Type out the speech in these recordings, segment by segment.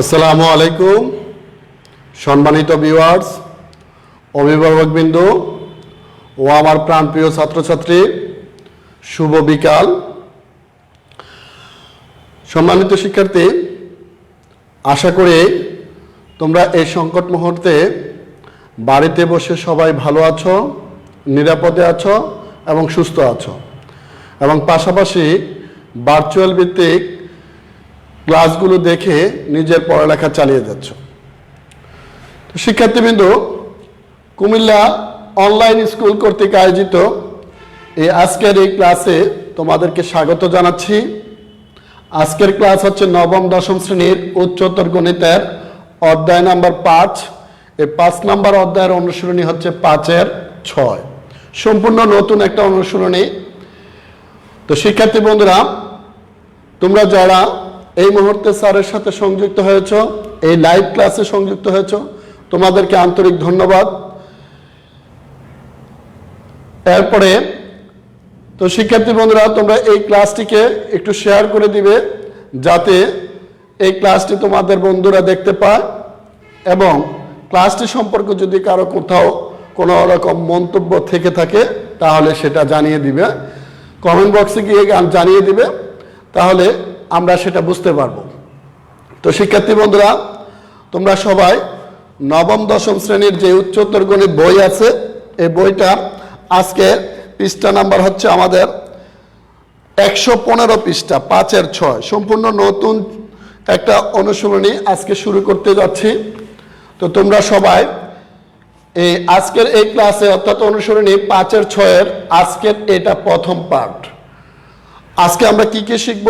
আসসালামু আলাইকুম, সম্মানিত ভিউয়ার্স অভিভাবকবৃন্দ ও আমার প্রাণপ্রিয় ছাত্রছাত্রী, শুভ বিকাল। সম্মানিত শিক্ষার্থী, আশা করি তোমরা এই সংকট মুহূর্তে বাড়িতে বসে সবাই ভালো আছো, নিরাপদে আছো এবং সুস্থ আছো। এবং পাশাপাশি ভার্চুয়াল ভিত্তিক ক্লাসগুলো দেখে নিজের পড়ালেখা চালিয়ে যাচ্ছ। শিক্ষার্থীবৃন্দ, কুমিল্লা অনলাইন স্কুল কর্তৃক আয়োজিত এই আজকের এই ক্লাসে তোমাদেরকে স্বাগত জানাচ্ছি। আজকের ক্লাস হচ্ছে নবম, দশম শ্রেণির উচ্চতর গণিতের অধ্যায় নাম্বার পাঁচ। এই পাঁচ নাম্বার অধ্যায়ের অনুশীলনী হচ্ছে পাঁচের ছয়। সম্পূর্ণ নতুন একটা অনুসরণী তো শিক্ষার্থী বন্ধুরা, তোমরা যারা এই মুহূর্তে স্যারের সাথে সংযুক্ত হয়েছ, এই লাইভ ক্লাসে সংযুক্ত হয়েছ। তোমাদেরকে আন্তরিক ধন্যবাদ। এরপরে, তো শিক্ষার্থী বন্ধুরা, তোমরা এই ক্লাসটিকে একটু শেয়ার করে দিবে, যাতে এই ক্লাসটি তোমাদের বন্ধুরা দেখতে পায় এবং ক্লাসটি সম্পর্কে যদি কারও কোথাও কোনো রকম মন্তব্য থেকে থাকে, তাহলে সেটা জানিয়ে দিবে। কমেন্ট বক্সে গিয়ে জানিয়ে দিবে। তাহলে আমরা সেটা বুঝতে পারব। তো শিক্ষার্থী বন্ধুরা, তোমরা সবাই নবম, দশম শ্রেণির যে উচ্চতর গণিত বই আছে, এই বইটা আজকে পৃষ্ঠা নাম্বার হচ্ছে আমাদের একশো পনেরো পৃষ্ঠা, পাঁচের ছয়। সম্পূর্ণ নতুন একটা অনুশীলনী আজকে শুরু করতে যাচ্ছি। তো তোমরা সবাই এই আজকের এই ক্লাসে অর্থাৎ অনুসরণী পাঁচের ছয়ের আজকের এটা প্রথম পার্ট আজকে আমরা কি কি শিখব?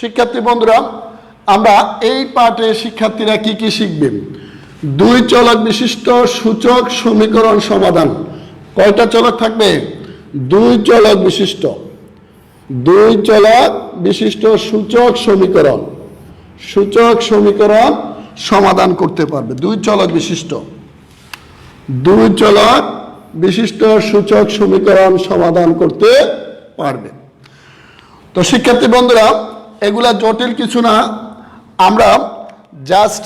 শিক্ষার্থী বন্ধুরা, আমরা এই পাঠে শিক্ষার্থীরা কি কি শিখবেন দুই চলক বিশিষ্ট সূচক সমীকরণ সমাধান। কয়টা চলক থাকবে? দুই চলক বিশিষ্ট। দুই চলক বিশিষ্ট সূচক সমীকরণ। সূচক সমীকরণ সমাধান করতে পারবে। দুই চলক বিশিষ্ট। দুই চলক বিশিষ্ট সূচক সমীকরণ সমাধান করতে পারবে। তো শিক্ষার্থী বন্ধুরা এগুলা জটিল কিছু না। আমরা জাস্ট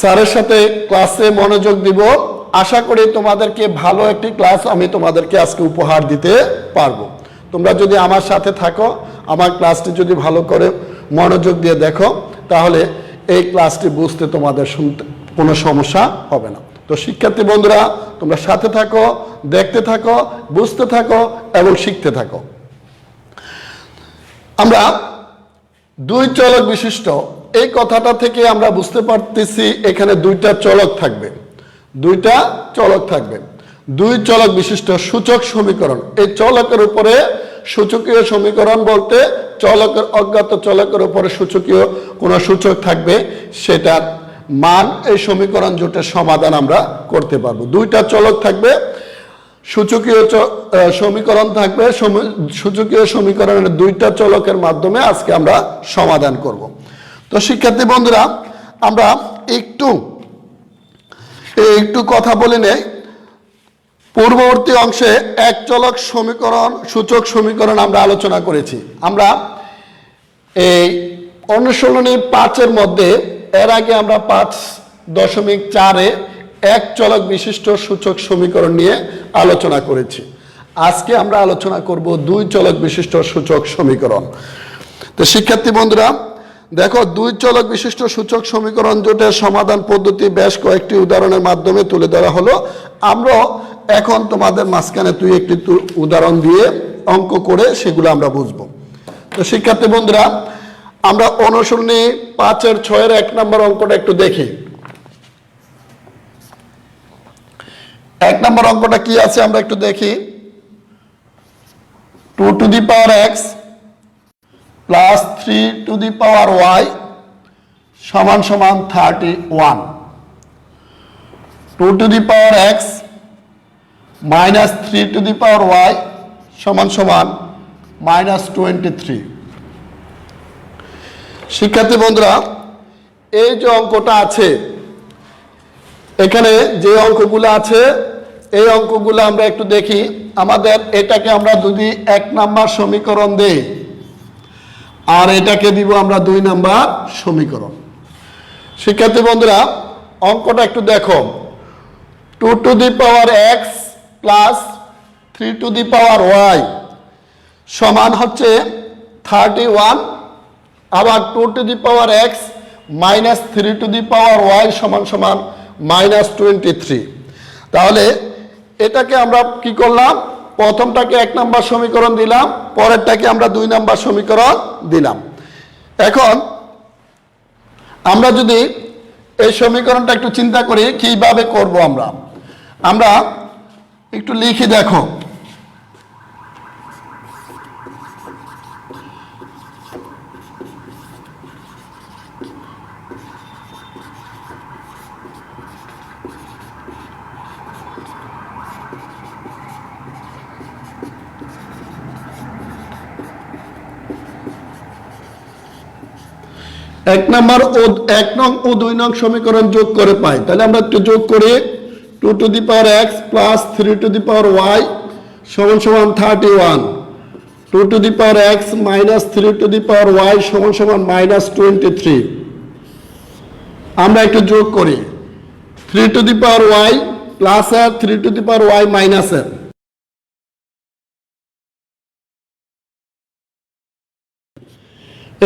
স্যারের সাথে ক্লাসে মনোযোগ দিব। আশা করি তোমাদেরকে ভালো একটি ক্লাস আমি তোমাদেরকে আজকে উপহার দিতে পারব। তোমরা যদি আমার সাথে থাকো, আমার ক্লাসটি যদি ভালো করে মনোযোগ দিয়ে দেখো, তাহলে এই ক্লাসটি বুঝতে তোমাদের শুনতে কোনো সমস্যা হবে না। তো শিক্ষার্থী বন্ধুরা, তোমরা সাথে থাকো, দেখতে থাকো, বুঝতে থাকো এবং শিখতে থাকো। আমরা দুই চলক বিশিষ্ট। এই কথাটা থেকে আমরা বুঝতে পারতেছি এখানে দুইটা চলক থাকবে। দুইটা চলক থাকবে। দুই চলক বিশিষ্ট সূচক সমীকরণ। এই চলকের উপরে সূচকীয় সমীকরণ বলতে চলকের অজ্ঞাত চলকের উপরে সূচকীয় কোনো সূচক থাকবে, সেটার মান এই সমীকরণ জোটের সমাধান আমরা করতে পারব। দুইটা চলক থাকবে সূচকীয় সমীকরণ থাকবে। সূচকীয় সমীকরণের দুইটা চলকের মাধ্যমে আজকে আমরা সমাধান করব। তো শিক্ষার্থী বন্ধুরা, আমরা একটু একটু কথা বলে নেই। পূর্ববর্তী অংশে এক চলক সমীকরণ, সূচক সমীকরণ আমরা আলোচনা করেছি। আমরা এই অনুশীলনী পাঁচের মধ্যে, এর আগে আমরা পাঁচ দশমিক চারে এক চলক বিশিষ্ট সূচক সমীকরণ নিয়ে আলোচনা করেছি। আজকে আমরা আলোচনা করব দুই চলক বিশিষ্ট সূচক সমীকরণ। তো শিক্ষার্থী বন্ধুরা, দেখো, দুই চলক বিশিষ্ট সূচক সমীকরণ জোটের সমাধান পদ্ধতি বেশ কয়েকটি উদাহরণের মাধ্যমে তুলে ধরা হলো। আমরা এখন তোমাদের মাঝখানে তুই একটি উদাহরণ দিয়ে অঙ্ক করে সেগুলো আমরা বুঝব। তো শিক্ষার্থী বন্ধুরা, আমরা অনুসরণী পাঁচের ছয়ের এক নম্বর অঙ্কটা একটু দেখি। এক নম্বর অঙ্কটা কি আছে আমরা একটু দেখি। Two to the power x plus three to the power y সমান সমান thirty one two to the power x minus three to the power y সমান সমান মাইনাস টোয়েন্টি থ্রি শিক্ষার্থী বন্ধুরা, এই যে অঙ্কটা আছে এখানে যে অঙ্কগুলো আছে, এই অঙ্কগুলো আমরা একটু দেখি। আমাদের এটাকে আমরা যদি এক নাম্বার সমীকরণ দেই, আর এটাকে দিব আমরা দুই নাম্বার সমীকরণ। শিক্ষার্থী বন্ধুরা, অঙ্কটা একটু দেখো। Two to the power x plus three to the power y সমান হচ্ছে থার্টি ওয়ান, আবার two to the power x minus three to the power y সমান সমান মাইনাস টোয়েন্টি থ্রি। তাহলে এটাকে আমরা কি করলাম? প্রথমটাকে এক নাম্বার সমীকরণ দিলাম, পরেরটাকে আমরা দুই নাম্বার সমীকরণ দিলাম। এখন আমরা যদি এই সমীকরণটা একটু চিন্তা করি, কীভাবে করব আমরা? আমরা একটু লিখি দেখো। এক নম্বর ও এক নং ও দুই নং সমীকরণ যোগ করে পাই। তাহলে আমরা একটু যোগ করি। Two to the power x plus three to the power y সমান সমান thirty one. Two to the power x minus three to the power y সমান সমান মাইনাস টোয়েন্টি থ্রি। আমরা একটু যোগ করি। Three to the power y plus এর, three to the power y minus এর।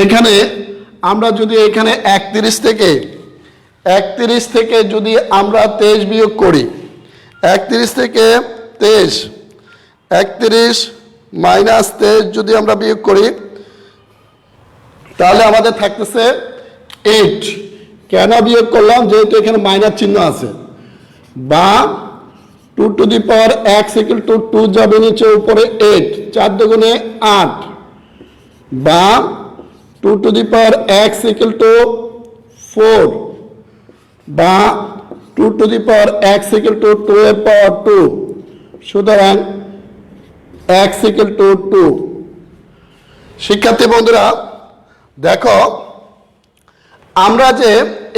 এখানে আমরা যদি এখানে একত্রিশ থেকে একত্রিশ থেকে যদি আমরা তেইশ বিয়োগ করি, একত্রিশ থেকে তেইশ, একত্রিশ মাইনাস তেইশ যদি আমরা বিয়োগ করি, তাহলে আমাদের থাকতেছে এইট। কেন বিয়োগ করলাম? যেহেতু এখানে মাইনাস চিহ্ন আছে। বা two to the power x equal to two যাবে নিচে উপরে এইট চার দুগুণে আট। বা two to the power x equal to four বা two to the power x equal to two এর পাওয়ার টু সুতরাং এক্স ইকুয়াল টু টু শিক্ষার্থী বন্ধুরা, দেখো, আমরা যে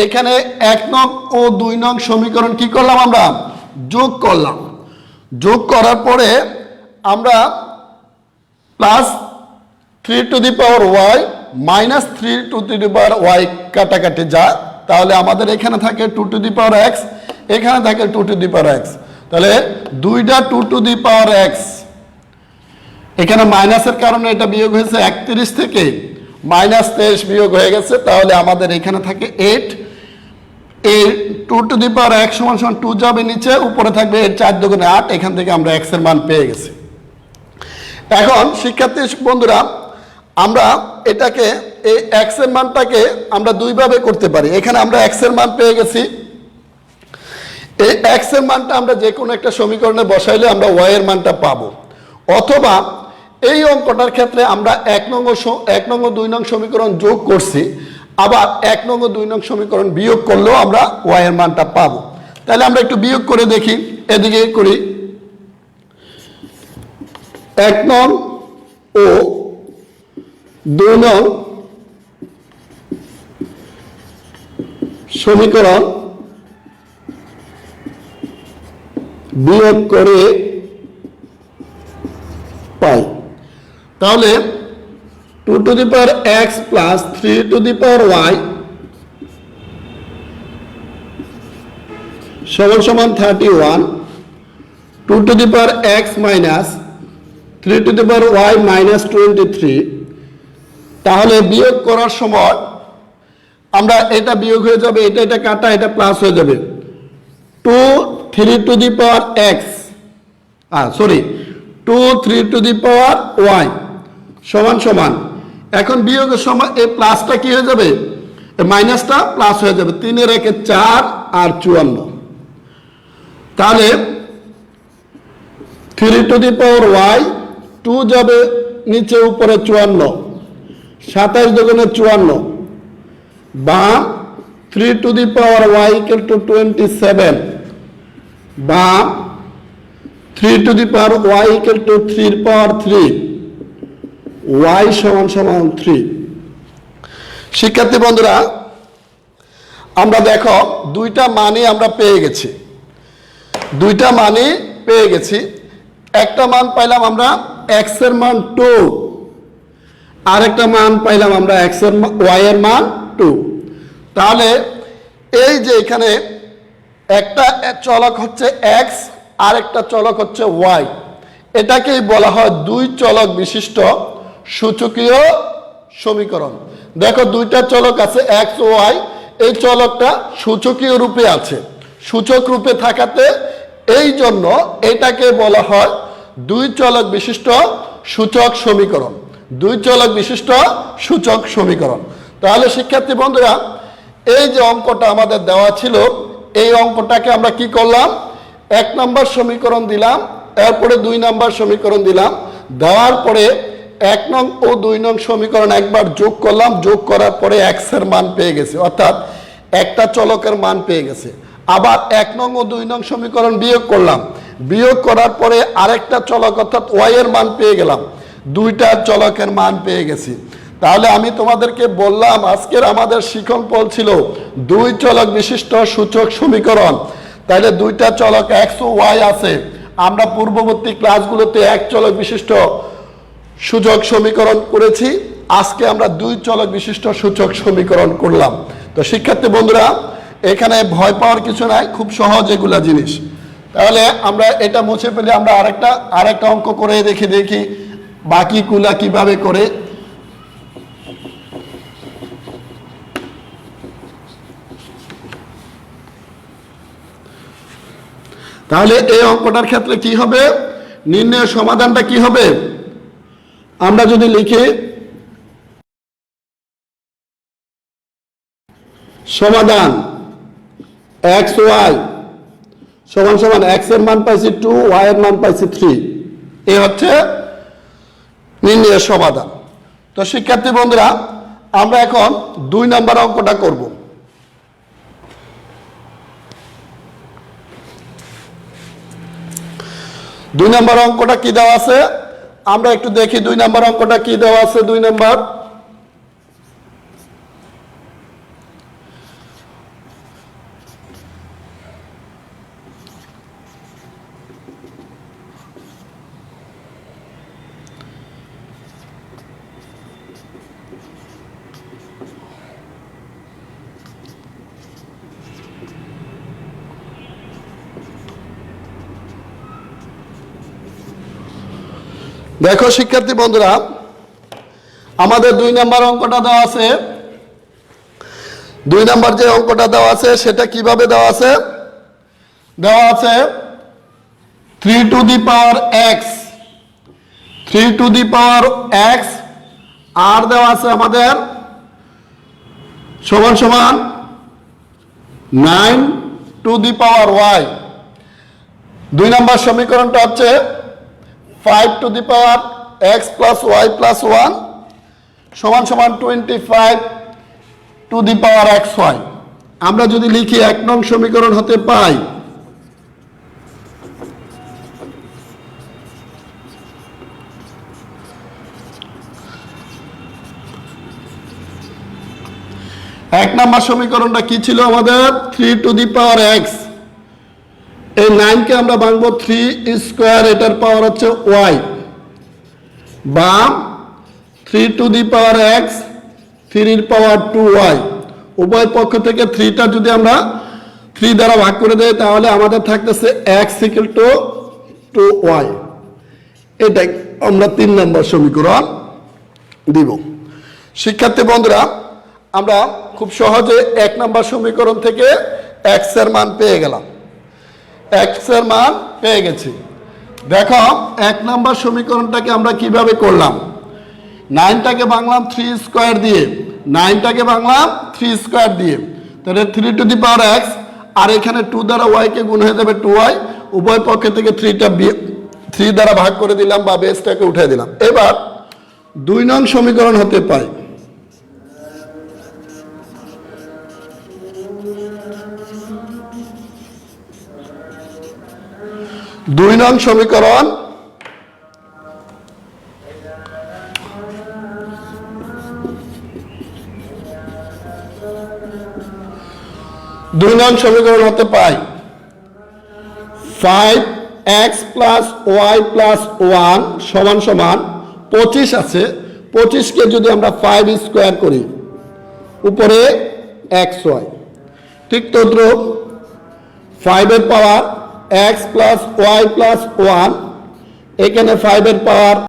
এখানে এক নং ও দুই নং সমীকরণ কি করলাম আমরা? যোগ করলাম। যোগ করার পরে আমরা plus three to the power y minus three to to the power y কাটাকাটি যা, তাহলে আমাদের এখানে থাকে two to the power x, এখানে থাকে two to the power x. তাহলে দুইটা two to the power x, এখানে মাইনাসের কারণে এটা বিয়োগ হয়েছে একত্রিশ থেকে, মাইনাস তেইশ বিয়োগ হয়ে গেছে, তাহলে আমাদের এখানে থাকে এইট। এই টু টু দি পাওয়ার এক সমান সমান টু যাবে নিচে, উপরে থাকবে এর চার দুগুণে আট, এখান থেকে আমরা এক্সের মান পেয়ে গেছি। এখন শিক্ষার্থী বন্ধুরা আমরা এটাকে, এই এক্সের মানটাকে আমরা দুইভাবে করতে পারি। এখানে আমরা এক্সের মান পেয়ে গেছি। এই এক্সের মানটা আমরা যে কোনো একটা সমীকরণে বসাইলে আমরা ওয়াই এর মানটা পাবো। অথবা এই অঙ্কটার ক্ষেত্রে আমরা এক নং এক নং দুই নং সমীকরণ যোগ করছি, আবার এক নং দুই নং সমীকরণ বিয়োগ করলেও আমরা ওয়াই এর মানটা পাবো। তাহলে আমরা একটু বিয়োগ করে দেখি, এদিকে করি। এক নং ও দুই সমীকরণ বিয়োগ করে পাই। তাহলে two to the power x plus three to the power y সমান সমান thirty one. Two to the power x minus three to the power y minus twenty three. তাহলে বিয়োগ করার সময় আমরা এটা বিয়োগ হয়ে যাবে, এটা এটা কাটা, এটা প্লাস হয়ে যাবে। Two three to the power x R sorry two three to the power y সমান সমান। এখন বিয়োগের সময় এই প্লাসটা কি হয়ে যাবে? মাইনাসটা প্লাস হয়ে যাবে। তিনের একে চার আর চুয়ান্ন। তাহলে three to the power y two যাবে নিচে, উপরে চুয়ান্ন। সাতাইশ দুগুণে চুয়ান্ন। বা three to the power y equal to twenty seven বা three to the power y equal to থ্রির পাওয়ার থ্রি ওয়াই সমান সমান থ্রি শিক্ষার্থী বন্ধুরা, আমরা দেখো দুইটা মানে আমরা পেয়ে গেছি। দুইটা মানে পেয়ে গেছি। একটা মান পাইলাম আমরা এক্সের মান টু আরেকটা মান পাইলাম আমরা এক্সের ওয়াই এর মান টু তাহলে এই যে এখানে একটা চলক হচ্ছে এক্স আর একটা চলক হচ্ছে ওয়াই এটাকেই বলা হয় দুই চলক বিশিষ্ট সূচকীয় সমীকরণ। দেখো দুইটা চলক আছে এক্স ওয়াই এই চলকটা সূচকীয় রূপে আছে। সূচক রূপে থাকাতে এই জন্য এটাকে বলা হয় দুই চলক বিশিষ্ট সূচক সমীকরণ। দুই চলক বিশিষ্ট সূচক সমীকরণ। তাহলে শিক্ষার্থী বন্ধুরা, এই যে অঙ্কটা আমাদের দেওয়া ছিল, এই অঙ্কটাকে আমরা কি করলাম? এক নম্বর সমীকরণ দিলাম, এরপরে দুই নম্বর সমীকরণ দিলাম, দেওয়ার পরে এক নং ও দুই নং সমীকরণ একবার যোগ করলাম, যোগ করার পরে এক্সের মান পেয়ে গেছে, অর্থাৎ একটা চলকের মান পেয়ে গেছে। আবার এক নং ও দুই নং সমীকরণ বিয়োগ করলাম, বিয়োগ করার পরে আরেকটা চলক অর্থাৎ ওয়াই এর মান পেয়ে গেলাম। দুইটা চলকের মান পেয়ে গেছি। তাহলে আমি তোমাদেরকে বললাম, আজকের আমাদের শিখন ফল ছিল দুই চলক বিশিষ্ট সূচক সমীকরণ। তাহলে দুইটা চলক এক্স ও ওয়াই আছে। আমরা পূর্ববর্তী ক্লাসগুলোতে এক চলক বিশিষ্ট সূচক সমীকরণ করেছি। আজকে আমরা দুই চলক বিশিষ্ট সূচক সমীকরণ করলাম। তো শিক্ষার্থী বন্ধুরা, এখানে ভয় পাওয়ার কিছু নাই, খুব সহজ এগুলা জিনিস। তাহলে আমরা এটা মুছে ফেলে আমরা আরেকটা আরেকটা অঙ্ক করে দেখি দেখি বাকিগুলা কীভাবে করে? তাহলে এই অঙ্কটার ক্ষেত্রে কি হবে? নির্ণয়ের সমাধানটা কি হবে? আমরা যদি লিখি, সমাধান এক্স ওয়াই সমান সমান এক্সের মান পাইছি টু ওয়াই এর মান পাইছি থ্রি এ হচ্ছে নির্ণয়ের সমাধান। তো শিক্ষার্থী বন্ধুরা, আমরা এখন দুই নাম্বার অঙ্কটা করব। দুই নম্বর অঙ্কটা কি দেওয়া আছে? আমরা একটু দেখি দুই নম্বর অঙ্কটা কি দেওয়া আছে দুই নম্বর। দেখো শিক্ষার্থী বন্ধুরা, আমাদের দুই নাম্বার অঙ্কটা দেওয়া আছে। দুই নাম্বার যে অঙ্কটা দেওয়া আছে, সেটা কীভাবে দেওয়া আছে? দেওয়া আছে three to the power x three to the power x আর দেওয়া আছে আমাদের। সমান সমান nine to the power y দুই নাম্বার সমীকরণটা হচ্ছে five to the power x plus y plus one সমান সমান twenty five to the power x y. আমরা যদি লিখি এক নং সমীকরণ হতে পাই, এক নম্বর সমীকরণটা কি ছিল আমাদের? Three to the power x. এই নাইনকে আমরা ভাঙবো থ্রি স্কোয়ার এটার পাওয়ার হচ্ছে ওয়াই বা three to the power x থ্রির পাওয়ার টু ওয়াই উভয় পক্ষ থেকে থ্রিটা যদি আমরা থ্রি দ্বারা ভাগ করে দেয় তাহলে আমাদের থাকতেছে x equal to two y এটাই আমরা তিন নম্বর সমীকরণ দিব। শিক্ষার্থী বন্ধুরা, আমরা খুব সহজে এক নম্বর সমীকরণ থেকে এক্সের মান পেয়ে গেলাম। এক্সের মান পেয়ে গেছি। দেখো, এক নম্বর সমীকরণটাকে আমরা কীভাবে করলাম? নাইনটাকে ভাঙলাম থ্রি স্কোয়ার দিয়ে। নাইনটাকে ভাঙলাম থ্রি স্কোয়ার দিয়ে। তাহলে three to the power x, আর এখানে টু দ্বারা ওয়াইকে গুণ হয়ে যাবে টু ওয়াই, উভয় পক্ষে থেকে থ্রিটা থ্রি দ্বারা ভাগ করে দিলাম বা বেসটাকে উঠে দিলাম। এবার দুই নং সমীকরণ হতে পাই দুই নং সমীকরণ। দুই নং সমীকরণ হতে পাই। Five x plus y plus one সমান সমান পঁচিশ আছে। পঁচিশকে যদি আমরা ফাইভ স্কোয়ার করি, উপরে এক্স ওয়াই ঠিক তদ্রুপ ফাইভের power x plus y plus one এখানে ফাইভের পাওয়ার